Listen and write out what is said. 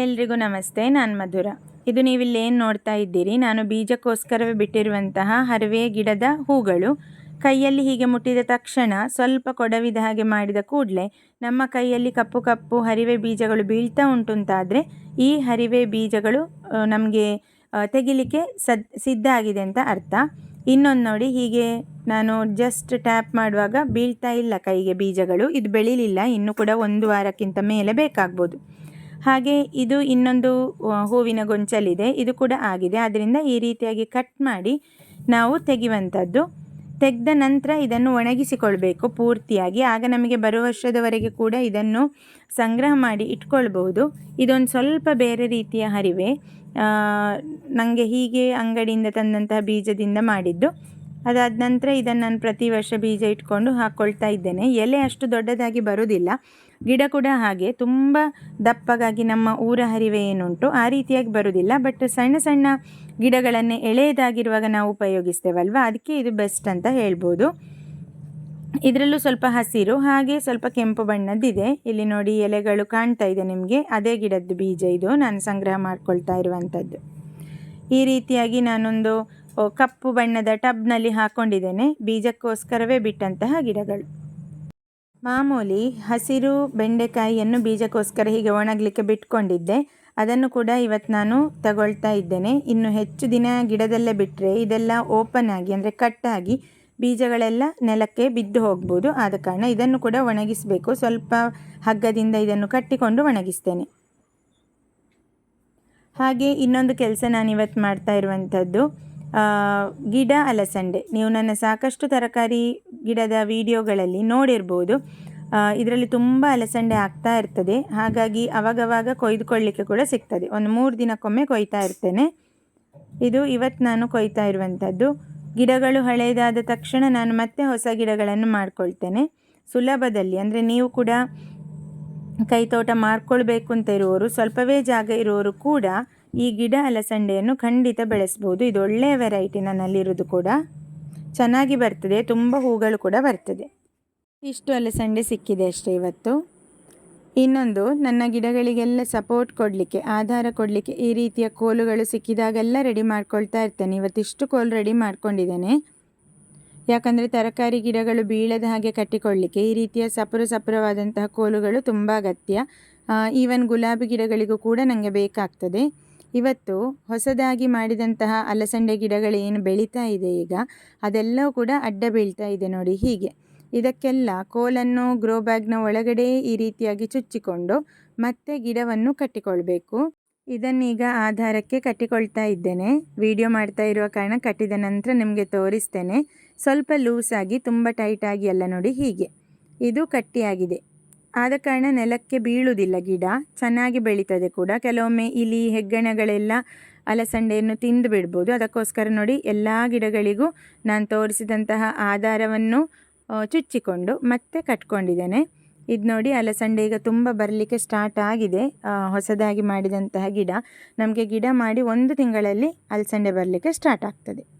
ಎಲ್ರಿಗೂ ನಮಸ್ತೆ, ನಾನು ಮಧುರ. ಇದು ನೀವಿಲ್ಲಿ ಏನು ನೋಡ್ತಾ ಇದ್ದೀರಿ? ನಾನು ಬೀಜಕ್ಕೋಸ್ಕರವೇ ಬಿಟ್ಟಿರುವಂತಹ ಹರಿವೆ ಗಿಡದ ಹೂಗಳು. ಕೈಯಲ್ಲಿ ಹೀಗೆ ಮುಟ್ಟಿದ ತಕ್ಷಣ ಸ್ವಲ್ಪ ಕೊಡವಿದ ಹಾಗೆ ಮಾಡಿದ ಕೂಡಲೇ ನಮ್ಮ ಕೈಯಲ್ಲಿ ಕಪ್ಪು ಕಪ್ಪು ಹರಿವೆ ಬೀಜಗಳು ಬೀಳ್ತಾ ಉಂಟು ಅಂತಾದರೆ ಈ ಹರಿವೆ ಬೀಜಗಳು ನಮಗೆ ತೆಗಿಲಿಕ್ಕೆ ಸದ್, ಸಿದ್ಧ ಆಗಿದೆ ಅಂತ ಅರ್ಥ. ಇನ್ನೊಂದು ನೋಡಿ, ಹೀಗೆ ನಾನು ಜಸ್ಟ್ ಟ್ಯಾಪ್ ಮಾಡುವಾಗ ಬೀಳ್ತಾ ಇಲ್ಲ ಕೈಗೆ ಬೀಜಗಳು. ಇದು ಬೆಳೀಲಿಲ್ಲ. ಇನ್ನೂ ಕೂಡ ಒಂದು ವಾರಕ್ಕಿಂತ ಮೇಲೆ ಬೇಕಾಗ್ಬೋದು. ಹಾಗೆ ಇದು ಇನ್ನೊಂದು ಹೂವಿನ ಗೊಂಚಲಿದೆ. ಇದು ಕೂಡ ಆಗಿದೆ. ಆದ್ದರಿಂದ ಈ ರೀತಿಯಾಗಿ ಕಟ್ ಮಾಡಿ ನಾವು ತೆಗೆಯುವಂಥದ್ದು. ತೆಗೆದ ನಂತರ ಇದನ್ನು ಒಣಗಿಸಿಕೊಳ್ಬೇಕು ಪೂರ್ತಿಯಾಗಿ. ಆಗ ನಮಗೆ ಬರುವ ವರ್ಷದವರೆಗೆ ಕೂಡ ಇದನ್ನು ಸಂಗ್ರಹ ಮಾಡಿ ಇಟ್ಕೊಳ್ಬಹುದು. ಇದೊಂದು ಸ್ವಲ್ಪ ಬೇರೆ ರೀತಿಯ ಹರಿವೆ. ನನಗೆ ಹೀಗೆ ಅಂಗಡಿಯಿಂದ ತಂದಂತಹ ಬೀಜದಿಂದ ಮಾಡಿದ್ದು. ಅದಾದ ನಂತರ ಇದನ್ನು ನಾನು ಪ್ರತಿ ವರ್ಷ ಬೀಜ ಇಟ್ಕೊಂಡು ಹಾಕ್ಕೊಳ್ತಾ ಇದ್ದೇನೆ. ಎಲೆ ಅಷ್ಟು ದೊಡ್ಡದಾಗಿ ಬರೋದಿಲ್ಲ ಗಿಡ ಕೂಡ ಹಾಗೆ. ತುಂಬ ದಪ್ಪಗಾಗಿ ನಮ್ಮ ಊರ ಹರಿವೆ ಏನುಂಟು, ಆ ರೀತಿಯಾಗಿ ಬರೋದಿಲ್ಲ ಬಟ್ ಸಣ್ಣ ಸಣ್ಣ ಗಿಡಗಳನ್ನೇ ಎಳೆಯದಾಗಿರುವಾಗ ನಾವು ಉಪಯೋಗಿಸ್ತೇವಲ್ವ? ಅದಕ್ಕೆ ಇದು ಬೆಸ್ಟ್ ಅಂತ ಹೇಳ್ಬೋದು. ಇದರಲ್ಲೂ ಸ್ವಲ್ಪ ಹಸಿರು, ಹಾಗೆ ಸ್ವಲ್ಪ ಕೆಂಪು ಬಣ್ಣದ್ದಿದೆ. ಇಲ್ಲಿ ನೋಡಿ ಎಲೆಗಳು ಕಾಣ್ತಾ ಇದೆ ನಿಮಗೆ. ಅದೇ ಗಿಡದ್ದು ಬೀಜ ಇದು. ನಾನು ಸಂಗ್ರಹ ಮಾಡ್ಕೊಳ್ತಾ ಇರುವಂಥದ್ದು ಈ ರೀತಿಯಾಗಿ ನಾನೊಂದು ಕಪ್ಪು ಬಣ್ಣದ ಟಬ್ನಲ್ಲಿ ಹಾಕೊಂಡಿದ್ದೇನೆ. ಬೀಜಕ್ಕೋಸ್ಕರವೇ ಬಿಟ್ಟಂತಹ ಗಿಡಗಳು. ಮಾಮೂಲಿ ಹಸಿರು ಬೆಂಡೆಕಾಯಿಯನ್ನು ಬೀಜಕ್ಕೋಸ್ಕರ ಹೀಗೆ ಒಣಗಲಿಕ್ಕೆ ಬಿಟ್ಕೊಂಡಿದ್ದೆ. ಅದನ್ನು ಕೂಡ ಇವತ್ತು ನಾನು ತಗೊಳ್ತಾ ಇದ್ದೇನೆ. ಇನ್ನು ಹೆಚ್ಚು ದಿನ ಗಿಡದಲ್ಲೇ ಬಿಟ್ಟರೆ ಇದೆಲ್ಲ ಓಪನ್ ಆಗಿ, ಅಂದರೆ ಕಟ್ಟಾಗಿ ಬೀಜಗಳೆಲ್ಲ ನೆಲಕ್ಕೆ ಬಿದ್ದು ಹೋಗ್ಬೋದು. ಆದ ಕಾರಣ ಇದನ್ನು ಕೂಡ ಒಣಗಿಸಬೇಕು. ಸ್ವಲ್ಪ ಹಗ್ಗದಿಂದ ಇದನ್ನು ಕಟ್ಟಿಕೊಂಡು ಒಣಗಿಸ್ತೇನೆ. ಹಾಗೆ ಇನ್ನೊಂದು ಕೆಲಸ ನಾನು ಇವತ್ತು ಮಾಡ್ತಾ ಇರುವಂಥದ್ದು. ಗಿಡ ಅಲಸಂಡೆ. ನೀವು ನನ್ನ ಸಾಕಷ್ಟು ತರಕಾರಿ ಗಿಡದ ವಿಡಿಯೋಗಳಲ್ಲಿ ನೋಡಿರ್ಬೋದು. ಇದರಲ್ಲಿ ತುಂಬ ಅಲಸಂಡೆ ಆಗ್ತಾ ಇರ್ತದೆ. ಹಾಗಾಗಿ ಅವಾಗವಾಗ ಕೊಯ್ದುಕೊಳ್ಳಿಕ್ಕೆ ಕೂಡ ಸಿಗ್ತದೆ. ಒಂದು ಮೂರು ದಿನಕ್ಕೊಮ್ಮೆ ಕೊಯ್ತಾ ಇರ್ತೇನೆ. ಇದು ಇವತ್ತು ನಾನು ಕೊಯ್ತಾ ಇರುವಂಥದ್ದು. ಗಿಡಗಳು ಹಳೆಯದಾದ ತಕ್ಷಣ ನಾನು ಮತ್ತೆ ಹೊಸ ಗಿಡಗಳನ್ನು ಮಾಡ್ಕೊಳ್ತೇನೆ. ಸುಲಭದಲ್ಲಿ. ಅಂದರೆ ನೀವು ಕೂಡ ಕೈತೋಟ ಮಾಡ್ಕೊಳ್ಬೇಕು ಅಂತ ಇರುವವರು, ಸ್ವಲ್ಪವೇ ಜಾಗ ಇರುವವರು ಕೂಡ ಈ ಗಿಡ ಅಲಸಂಡೆಯನ್ನು ಖಂಡಿತ ಬೆಳೆಸ್ಬೋದು. ಇದು ಒಳ್ಳೆಯ ವೆರೈಟಿ ನನ್ನಲ್ಲಿರೋದು ಕೂಡ. ಚೆನ್ನಾಗಿ ಬರ್ತದೆ, ತುಂಬ ಹೂಗಳು ಕೂಡ ಬರ್ತದೆ. ಇಷ್ಟು ಅಲಸಂಡೆ ಸಿಕ್ಕಿದೆ ಅಷ್ಟೇ ಇವತ್ತು. ಇನ್ನೊಂದು, ನನ್ನ ಗಿಡಗಳಿಗೆಲ್ಲ ಸಪೋರ್ಟ್ ಕೊಡಲಿಕ್ಕೆ, ಆಧಾರ ಕೊಡಲಿಕ್ಕೆ ಈ ರೀತಿಯ ಕೋಲುಗಳು ಸಿಕ್ಕಿದಾಗೆಲ್ಲ ರೆಡಿ ಮಾಡ್ಕೊಳ್ತಾ ಇರ್ತೇನೆ. ಇವತ್ತಿಷ್ಟು ಕೋಲು ರೆಡಿ ಮಾಡ್ಕೊಂಡಿದ್ದೇನೆ. ಯಾಕಂದರೆ ತರಕಾರಿ ಗಿಡಗಳು ಬೀಳದ ಹಾಗೆ ಕಟ್ಟಿಕೊಳ್ಳಲಿಕ್ಕೆ ಈ ರೀತಿಯ ಸಪುರ ಸಪುರವಾದಂತಹ ಕೋಲುಗಳು ತುಂಬ ಅಗತ್ಯ. ಈವನ್ ಗುಲಾಬಿ ಗಿಡಗಳಿಗೂ ಕೂಡ ನನಗೆ ಬೇಕಾಗ್ತದೆ. ಇವತ್ತು ಹೊಸದಾಗಿ ಮಾಡಿದಂತಹ ಅಲಸಂಡೆ ಗಿಡಗಳು ಏನು ಬೆಳೀತಾ ಇದೆ ಈಗ, ಅದೆಲ್ಲವೂ ಕೂಡ ಅಡ್ಡ ಬೀಳ್ತಾ ಇದೆ ನೋಡಿ ಹೀಗೆ. ಇದಕ್ಕೆಲ್ಲ ಕೋಲನ್ನು ಗ್ರೋ ಬ್ಯಾಗ್ನ ಒಳಗಡೆ ಈ ರೀತಿಯಾಗಿ ಚುಚ್ಚಿಕೊಂಡು ಮತ್ತೆ ಗಿಡವನ್ನು ಕಟ್ಟಿಕೊಳ್ಬೇಕು. ಇದನ್ನೀಗ ಆಧಾರಕ್ಕೆ ಕಟ್ಟಿಕೊಳ್ತಾ ಇದ್ದೇನೆ. ವಿಡಿಯೋ ಮಾಡ್ತಾ ಇರುವ ಕಾರಣ ಕಟ್ಟಿದ ನಂತರ ನಿಮಗೆ ತೋರಿಸ್ತೇನೆ. ಸ್ವಲ್ಪ ಲೂಸಾಗಿ ತುಂಬ ಟೈಟಾಗಿ ಎಲ್ಲ ನೋಡಿ ಹೀಗೆ. ಇದು ಕಟ್ಟಿಯಾಗಿದೆ. ಆದ ಕಾರಣ ನೆಲಕ್ಕೆ ಬೀಳುವುದಿಲ್ಲ ಗಿಡ. ಚೆನ್ನಾಗಿ ಬೆಳೀತದೆ ಕೂಡ. ಕೆಲವೊಮ್ಮೆ ಇಲಿ, ಹೆಗ್ಗಣಗಳೆಲ್ಲ ಅಲಸಂಡೆಯನ್ನು ತಿಂದು ಬಿಡ್ಬೋದು. ಅದಕ್ಕೋಸ್ಕರ ನೋಡಿ ಎಲ್ಲ ಗಿಡಗಳಿಗೂ ನಾನು ತೋರಿಸಿದಂತಹ ಆಧಾರವನ್ನು ಚುಚ್ಚಿಕೊಂಡು ಮತ್ತೆ ಕಟ್ಕೊಂಡಿದ್ದೇನೆ. ಇದು ನೋಡಿ ಅಲಸಂಡೆ ಈಗ ತುಂಬ ಬರಲಿಕ್ಕೆ ಸ್ಟಾರ್ಟ್ ಆಗಿದೆ. ಹೊಸದಾಗಿ ಮಾಡಿದಂತಹ ಗಿಡ. ನಮಗೆ ಗಿಡ ಮಾಡಿ ಒಂದು ತಿಂಗಳಲ್ಲಿ ಅಲಸಂಡೆ ಬರಲಿಕ್ಕೆ ಸ್ಟಾರ್ಟ್ ಆಗ್ತದೆ.